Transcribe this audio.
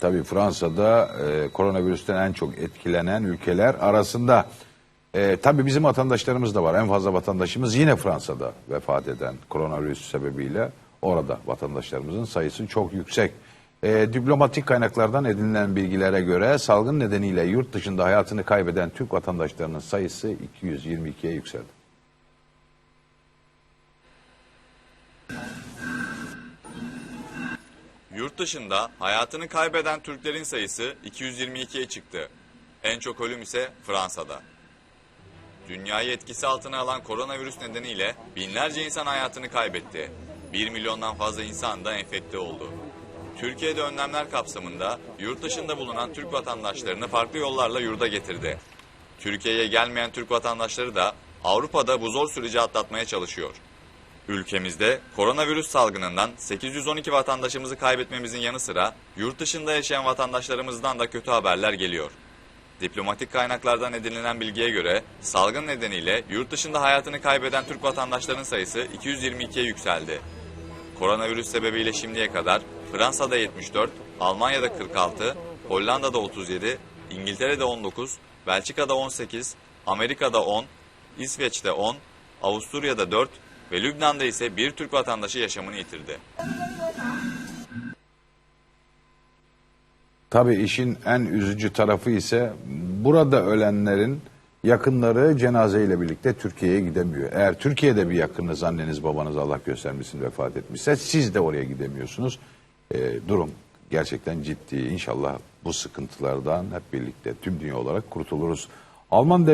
Tabii Fransa'da e, koronavirüsten en çok etkilenen ülkeler arasında. E, tabii bizim vatandaşlarımız da var. En fazla vatandaşımız yine Fransa'da vefat eden koronavirüs sebebiyle. Orada vatandaşlarımızın sayısı çok yüksek. E, diplomatik kaynaklardan edinilen bilgilere göre salgın nedeniyle yurt dışında hayatını kaybeden Türk vatandaşlarının sayısı 222'ye yükseldi. Yurt dışında hayatını kaybeden Türklerin sayısı 222'ye çıktı. En çok ölüm ise Fransa'da. Dünyayı etkisi altına alan koronavirüs nedeniyle binlerce insan hayatını kaybetti. 1 milyondan fazla insan da enfekte oldu. Türkiye'de önlemler kapsamında yurt dışında bulunan Türk vatandaşlarını farklı yollarla yurda getirdi. Türkiye'ye gelmeyen Türk vatandaşları da Avrupa'da bu zor süreci atlatmaya çalışıyor. Ülkemizde koronavirüs salgınından 812 vatandaşımızı kaybetmemizin yanı sıra yurt dışında yaşayan vatandaşlarımızdan da kötü haberler geliyor. Diplomatik kaynaklardan edinilen bilgiye göre salgın nedeniyle yurt dışında hayatını kaybeden Türk vatandaşların sayısı 222'ye yükseldi. Koronavirüs sebebiyle şimdiye kadar Fransa'da 74, Almanya'da 46, Hollanda'da 37, İngiltere'de 19, Belçika'da 18, Amerika'da 10, İsveç'te 10, Avusturya'da 4 ve Lübnan'da ise bir Türk vatandaşı yaşamını yitirdi. Tabii işin en üzücü tarafı ise burada ölenlerin yakınları cenazeyle birlikte Türkiye'ye gidemiyor. Eğer Türkiye'de bir yakınınız, anneniz, babanız Allah göstermesin vefat etmişse siz de oraya gidemiyorsunuz. Ee, durum gerçekten ciddi. İnşallah bu sıkıntılardan hep birlikte tüm dünya olarak kurtuluruz. Alman